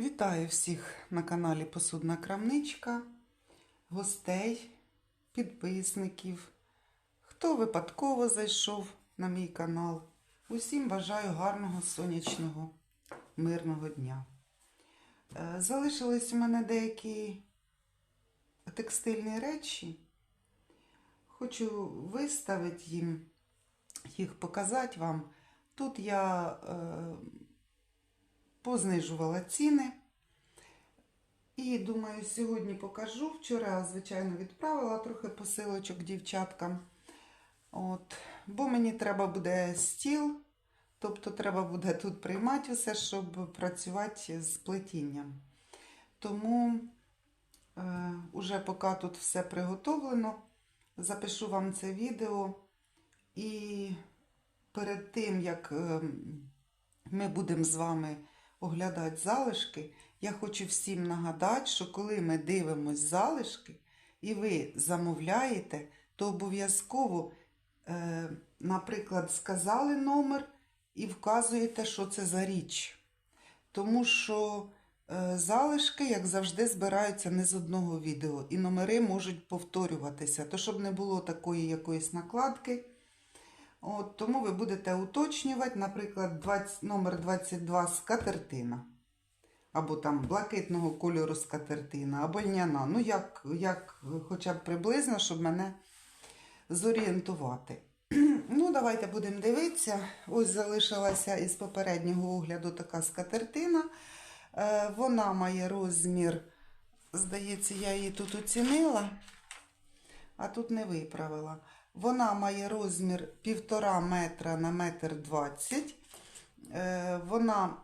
Вітаю всіх на каналі Посудна Крамничка, гостей, підписників, хто випадково зайшов на мій канал. Усім бажаю гарного сонячного, мирного дня. Е, Залишились у мене деякі текстильні речі. Хочу виставити їм, їх показати вам. Тут я е, познижувала ціни. І думаю, сьогодні покажу. Вчора, звичайно, відправила трохи посилочок дівчаткам. От. Бо мені треба буде стіл, тобто треба буде тут приймати все, щоб працювати з плетінням. Тому е, уже поки тут все приготовлено, запишу вам це відео. І перед тим, як е, ми будемо з вами оглядати залишки, я хочу всім нагадати, що коли ми дивимось залишки і ви замовляєте, то обов'язково, е, наприклад, сказали номер і вказуєте, що це за річ. Тому що е, залишки, як завжди, збираються не з одного відео, і номери можуть повторюватися, то щоб не було такої якоїсь накладки. От, тому ви будете уточнювати, наприклад, 20, номер 22 скатертина. Або там блакитного кольору скатертина, або льняна. Ну, як, як хоча б приблизно, щоб мене зорієнтувати. Ну, давайте будемо дивитися. Ось залишилася із попереднього огляду така скатертина. Е, вона має розмір, здається, я її тут оцінила, а тут не виправила. Вона має розмір 1,5 метра на метр 20. Е, Вона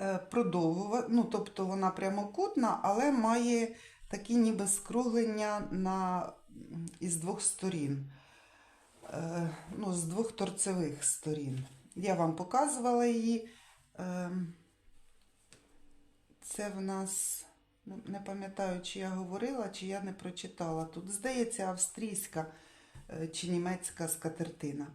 е, продовгова, ну, тобто вона прямокутна, але має такі ніби скруглення на, із двох сторін. Е, Ну, з двох торцевих сторін. Я вам показувала її. Це в нас. Ну, Не пам'ятаю, чи я говорила, чи я не прочитала. Тут, здається, австрійська чи німецька скатертина.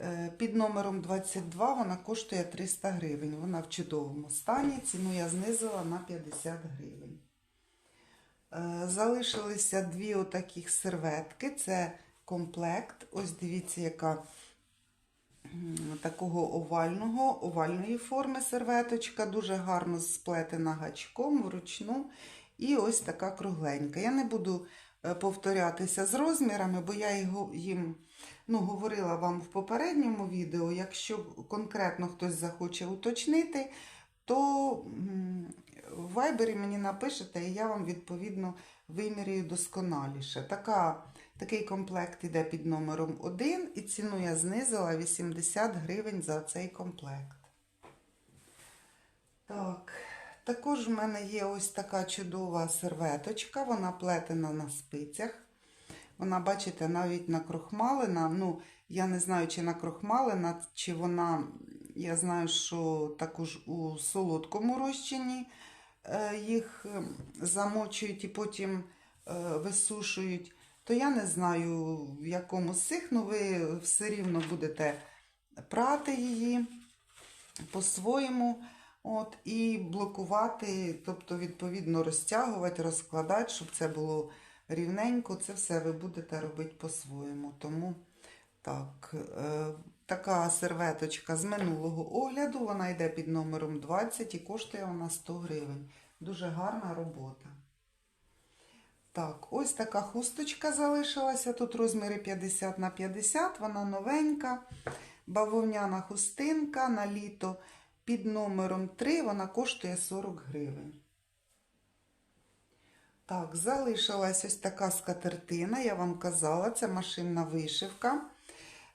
Е, Під номером 22 вона коштує 300 гривень. Вона в чудовому стані. Ціну я знизила на 50 гривень. Е, Залишилися дві отаких серветки. Це комплект. Ось дивіться, яка такого овального, овальної форми серветочка, дуже гарно сплетена гачком вручну. І ось така кругленька. Я не буду е, повторятися з розмірами, бо я їм ну, говорила вам в попередньому відео. Якщо конкретно хтось захоче уточнити, то в вайбері мені напишете, і я вам відповідно вимірюю досконаліше. Така, такий комплект іде під номером 1, і ціну я знизила 80 гривень за цей комплект. Так, також в мене є ось така чудова серветочка, вона плетена на спицях. Вона, бачите, навіть накрохмалена. Ну, я не знаю, чи накрохмалена, чи вона, я знаю, що також у солодкому розчині їх замочують і потім висушують. То я не знаю, в якому з цих, ну ви все рівно будете прати її по-своєму. От, І блокувати, тобто, відповідно, розтягувати, розкладати, щоб це було рівненько. Це все ви будете робити по-своєму. Тому так, е, така серветочка з минулого огляду, вона йде під номером 20 і коштує вона 100 гривень. Дуже гарна робота. Так, ось така хусточка залишилася. Тут розміри 50 на 50, вона новенька. Бавовняна хустинка на літо під номером 3 вона коштує 40 гривень. Так, залишилась ось така скатертина, я вам казала, це машинна вишивка.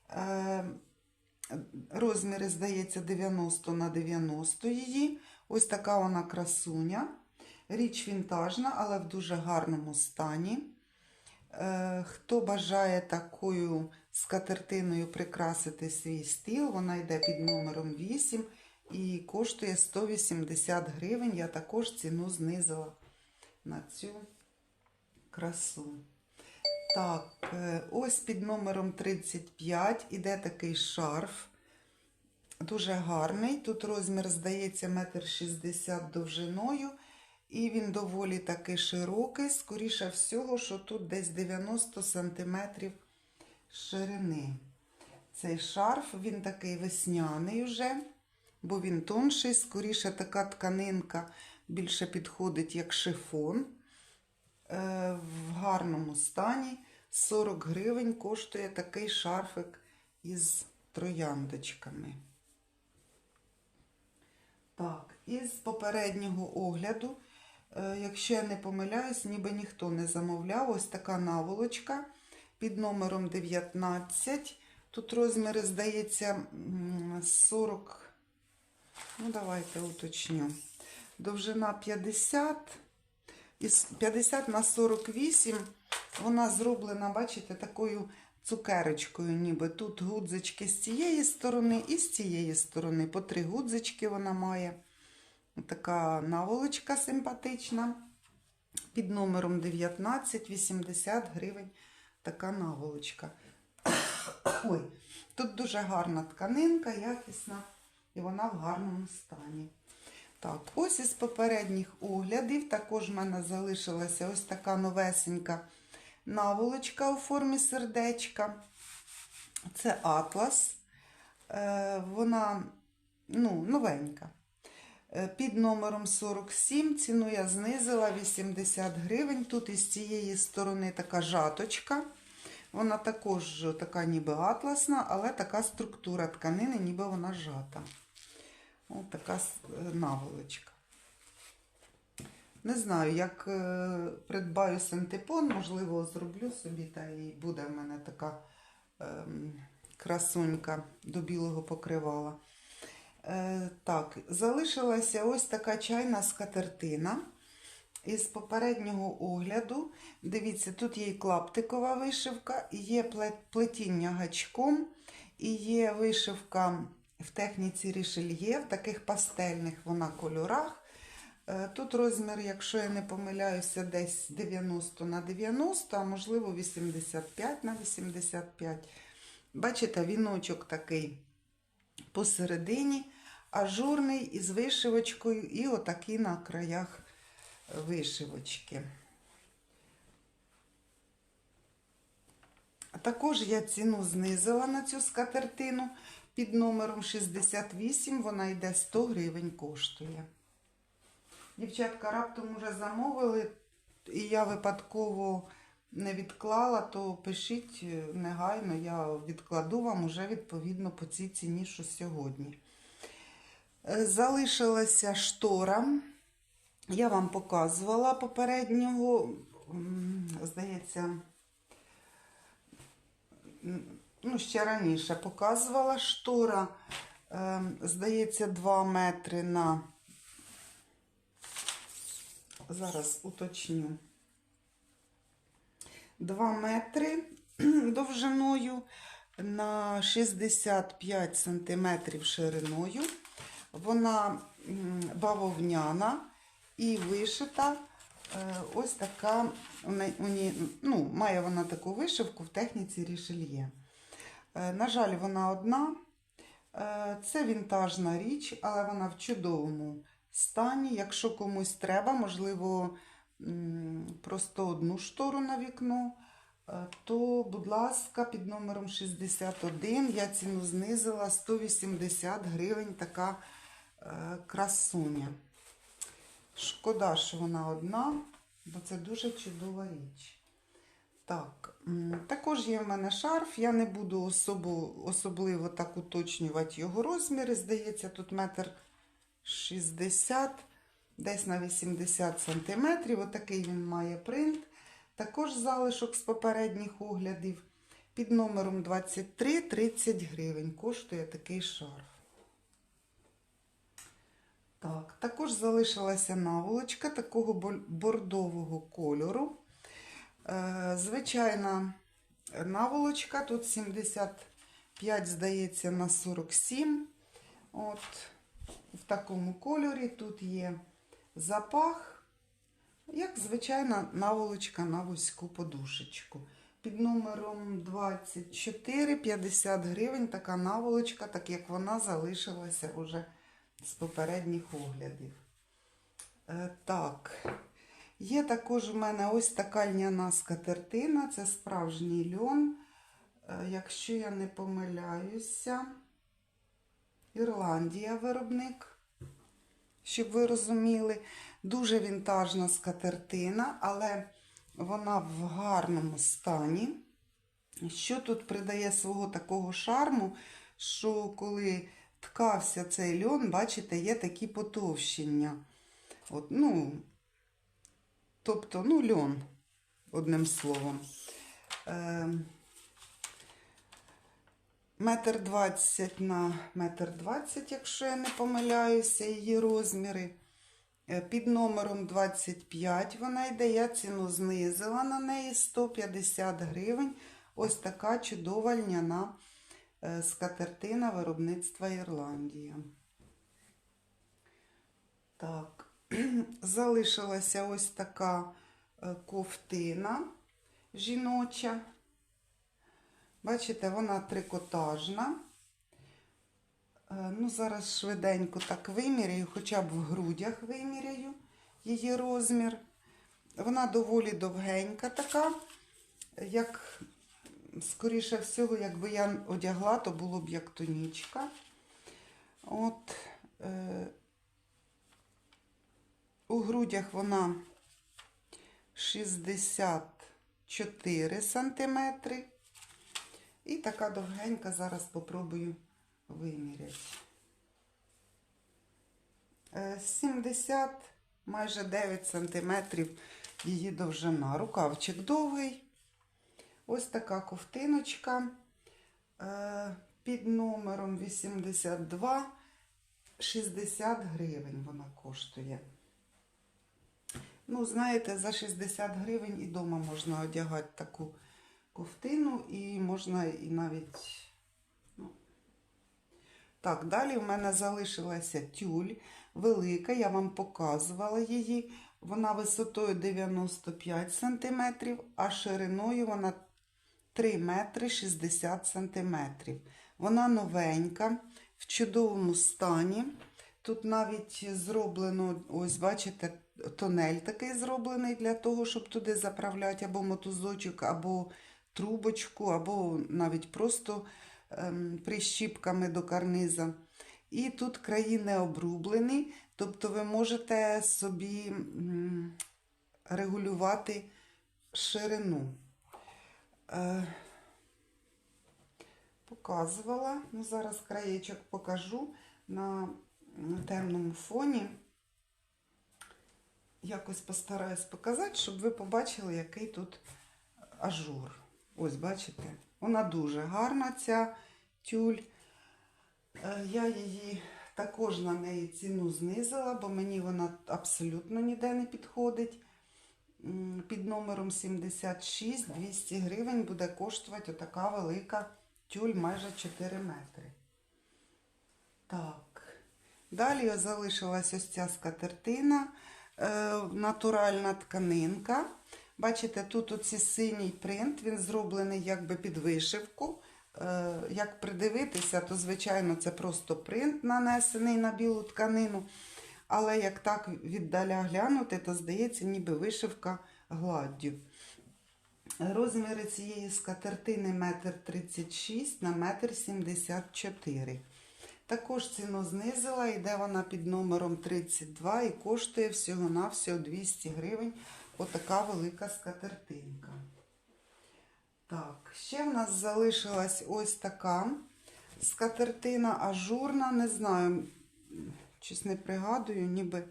Е, розміри, здається, 90 на 90 її. Ось така вона красуня. Річ вінтажна, але в дуже гарному стані. Е, хто бажає такою скатертиною прикрасити свій стіл, вона йде під номером 8 і коштує 180 гривень. Я також ціну знизила на цю красу. Так, е, ось під номером 35 іде такий шарф. Дуже гарний. Тут розмір, здається, метр шістдесят довжиною. І він доволі таки широкий. Скоріше всього, що тут десь 90 сантиметрів ширини. Цей шарф, він такий весняний вже, бо він тонший. Скоріше така тканинка більше підходить як шифон. Е, В гарному стані 40 гривень коштує такий шарфик із трояндочками. Так, із попереднього огляду, е, якщо я не помиляюсь, ніби ніхто не замовляв, ось така наволочка під номером 19. Тут розміри, здається, м, 40. Ну, давайте уточню. Довжина 50. Із 50 на 48 вона зроблена, бачите, такою цукерочкою, ніби тут гудзички з цієї сторони і з цієї сторони. По три гудзички вона має. Така наволочка симпатична. Під номером 19, 80 гривень така наволочка. Ой, тут дуже гарна тканинка, якісна, і вона в гарному стані. Так, ось із попередніх оглядів також в мене залишилася ось така новесенька наволочка у формі сердечка. Це атлас. Е, Вона ну, новенька. Е, Під номером 47 ціну я знизила 80 гривень. Тут із цієї сторони така жаточка. Вона також така ніби атласна, але така структура тканини, ніби вона жата. Ось така е, наволочка. Не знаю, як е, придбаю синтепон, можливо, зроблю собі, та і буде в мене така ем, красунька до білого покривала. Е, так, залишилася ось така чайна скатертина. Із попереднього огляду, дивіться, тут є клаптикова вишивка, є плетіння гачком, і є вишивка в техніці рішельє, в таких пастельних вона кольорах. Е, Тут розмір, якщо я не помиляюся, десь 90 на 90, а можливо 85 на 85. Бачите, віночок такий посередині, ажурний із вишивочкою, і отакий на краях вишивочки. Також я ціну знизила на цю скатертину під номером 68, вона йде 100 гривень коштує. Дівчатка раптом уже замовили, і я випадково не відклала, то пишіть е, негайно, я відкладу вам уже відповідно по цій ціні, що сьогодні. Е, Залишилася штора. Я вам показувала попереднього, здається, ну, ще раніше показувала штора, е, здається, 2 метри на, зараз уточню, 2 метри довжиною на 65 сантиметрів шириною. Вона бавовняна і вишита. е, Ось така, ну, має вона таку вишивку в техніці рішельє. Е, На жаль, вона одна. Е, Це вінтажна річ, але вона в чудовому стані. Якщо комусь треба, можливо, просто одну штору на вікно, е, то, будь ласка, під номером 61 я ціну знизила 180 гривень така красуня. Шкода, що вона одна, бо це дуже чудова річ. Так, також є в мене шарф. Я не буду особо, особливо так уточнювати його розміри. Здається, тут метр 60, десь на 80 сантиметрів. Отакий він має принт. Також залишок з попередніх оглядів. Під номером 23 30 гривень коштує такий шарф. Так, також залишилася наволочка такого бордового кольору. Е, звичайна наволочка, тут 75, здається, на 47. От, в такому кольорі тут є запах, як звичайна наволочка на вузьку подушечку. під номером 24 50 гривень така наволочка, так як вона залишилася вже з попередніх оглядів. Е, так. Є також у мене ось така льняна скатертина, це справжній льон. Е, якщо я не помиляюся, Ірландія виробник, щоб ви розуміли. Дуже вінтажна скатертина, але вона в гарному стані. Що тут придає свого такого шарму, що коли ткався цей льон, бачите, є такі потовщення. От, ну, тобто, ну, льон, одним словом. Е, Метр двадцять на метр двадцять, якщо я не помиляюся, її розміри. Е, Під номером 25 вона йде, я ціну знизила на неї 150 гривень. Ось така чудова льняна е, скатертина виробництва Ірландія. Так, залишилася ось така е, ковтина жіноча. Бачите, вона трикотажна. Е, Ну, зараз швиденько так виміряю, хоча б в грудях виміряю її розмір. Вона доволі довгенька така. Як, скоріше всього, якби я одягла, то було б як тонічка. От, е, у грудях вона 64 сантиметри. І така довгенька, зараз попробую виміряти. Е, 70, майже 9 сантиметрів її довжина. Рукавчик довгий. Ось така ковтиночка е, під номером 82, 60 гривень вона коштує. Ну, знаєте, за 60 гривень і вдома можна одягати таку ковтину, і можна і навіть. Ну. Так, далі в мене залишилася тюль велика, я вам показувала її. Вона висотою 95 см, а шириною вона 3 метри 60 см. Вона новенька, в чудовому стані. Тут навіть зроблено, ось бачите, тонель такий зроблений для того, щоб туди заправляти або мотузочок, або трубочку, або навіть просто ем, прищіпками до карниза. І тут краї не обрублені, тобто ви можете собі регулювати ширину. Е, показувала, ну зараз краєчок покажу на, на темному фоні. Якось постараюсь показати, щоб ви побачили, який тут ажур. Ось, бачите? Вона дуже гарна, ця тюль. Е, Я її також на неї ціну знизила, бо мені вона абсолютно ніде не підходить. Під номером 76 200 гривень буде коштувати отака велика тюль майже 4 метри. Так. Далі залишилась ось ця скатертина, е, натуральна тканинка. Бачите, тут оці синій принт, він зроблений якби під вишивку. Е, Як придивитися, то, звичайно, це просто принт нанесений на білу тканину. Але як так віддаля глянути, то здається, ніби вишивка гладдю. Розміри цієї скатертини 1,36 на 1,74 м. Також ціну знизила, йде вона під номером 32 і коштує всього-навсього 200 гривень. Отака велика скатертинка. Так, ще в нас залишилась ось така скатертина ажурна. Не знаю, щось не пригадую, ніби.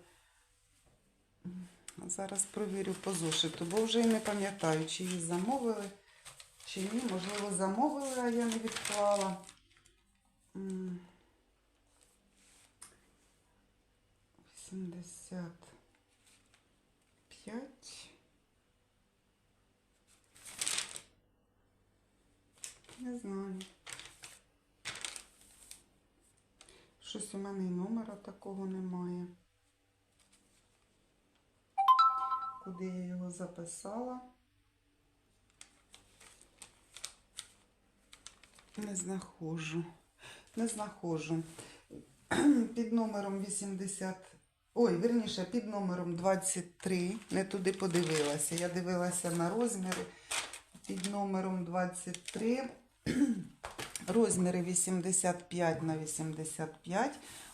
Зараз провірю по зошиту, бо вже і не пам'ятаю, чи її замовили, чи ні. Можливо, замовили, а я не відклала. М. 85. Не знаю. Щось у мене і номера такого немає. Куди я його записала? Не знаходжу. Не знаходжу. Під номером 80. Ой, верніше, під номером 23. Не туди подивилася. Я дивилася на розміри. Під номером 23. Розміри 85 на 85.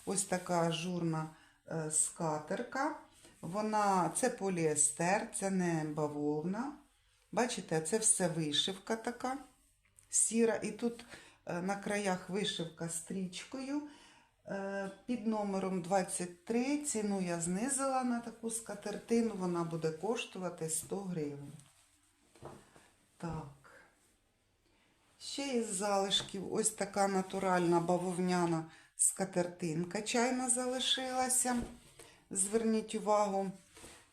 Ось така ажурна е, скатерка. Вона це поліестер, це не бавовна. Бачите, це все вишивка така сіра. І тут е, на краях вишивка стрічкою. Е, Під номером 23 ціну я знизила на таку скатертину. Вона буде коштувати 100 гривень. Так. Ще із залишків ось така натуральна бавовняна скатертинка чайна залишилася. Зверніть увагу.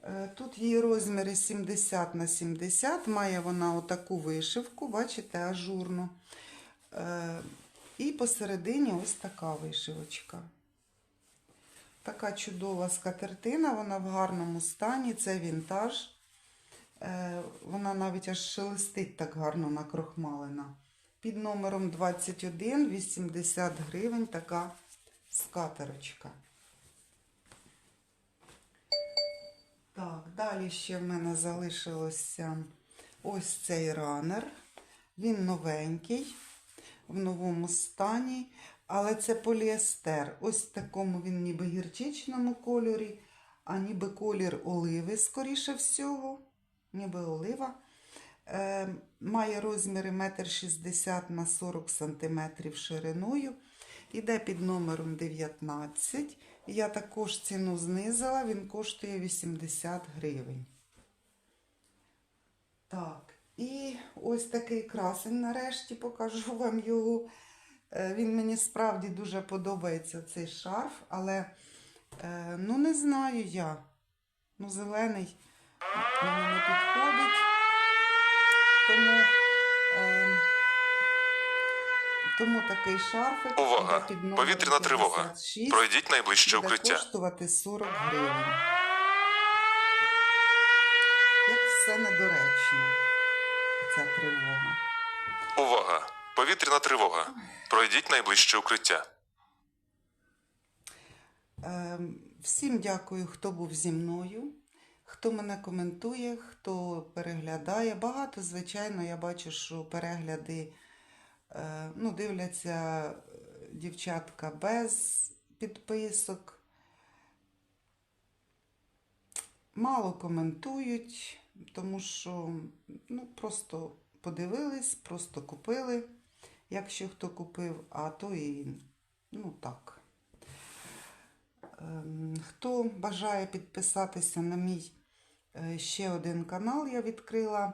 Е, Тут її розміри 70 на 70. Має вона отаку вишивку, бачите, ажурну. І посередині ось така вишивочка. Така чудова скатертина, вона в гарному стані, це вінтаж. Е, Вона навіть аж шелестить так гарно накрохмалена. Під номером 21 80 гривень така скатерочка. Так, далі ще в мене залишилося ось цей ранер. Він новенький, в новому стані, але це поліестер. Ось в такому він ніби гірчичному кольорі, а ніби колір оливи, скоріше всього, ніби олива. Е, має розміри 1,60 на 40 см шириною. Іде під номером 19. Я також ціну знизила, він коштує 80 гривень. Так, і ось такий красень нарешті покажу вам його. Е, Він мені справді дуже подобається цей шарф, але е, ну не знаю я. Ну, зелений мені не підходить. Тому, е, тому такий шарфик Увага! Повітряна тривога. 56, Пройдіть найближче укриття. коштувати 40 гривень. Як все недоречно, ця тривога. Увага! Повітряна тривога. Пройдіть найближче укриття. Ем, Всім дякую, хто був зі мною, хто мене коментує, хто переглядає. Багато, звичайно, я бачу, що перегляди е, ну, дивляться е, дівчатка без підписок. Мало коментують, тому що ну, просто подивились, просто купили, якщо хто купив, а то і ну так. Ем, Хто бажає підписатися на мій е, ще один канал, я відкрила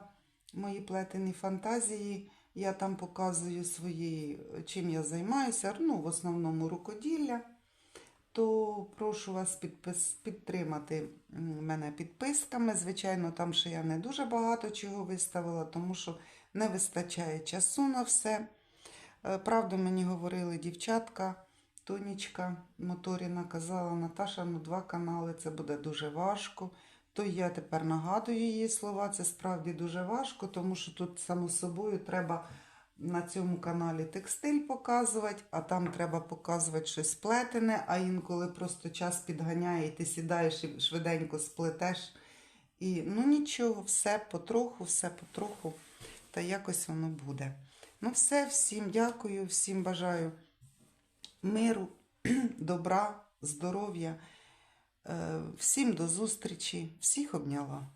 мої плетені фантазії. Я там показую свої, чим я займаюся, ну, в основному рукоділля. То прошу вас підпис, підтримати мене підписками. Звичайно, там ще я не дуже багато чого виставила, тому що не вистачає часу на все. Е, Правду мені говорили дівчатка. Тонічка Моторіна казала, Наташа, ну два канали, це буде дуже важко. То я тепер нагадую її слова, це справді дуже важко, тому що тут, само собою, треба на цьому каналі текстиль показувати, а там треба показувати щось плетене, а інколи просто час підганяє, і ти сідаєш і швиденько сплетеш. І ну нічого, все потроху, все потроху, та якось воно буде. Ну, все, всім дякую, всім бажаю миру, добра, здоров'я. Е, Всім до зустрічі, всіх обняла.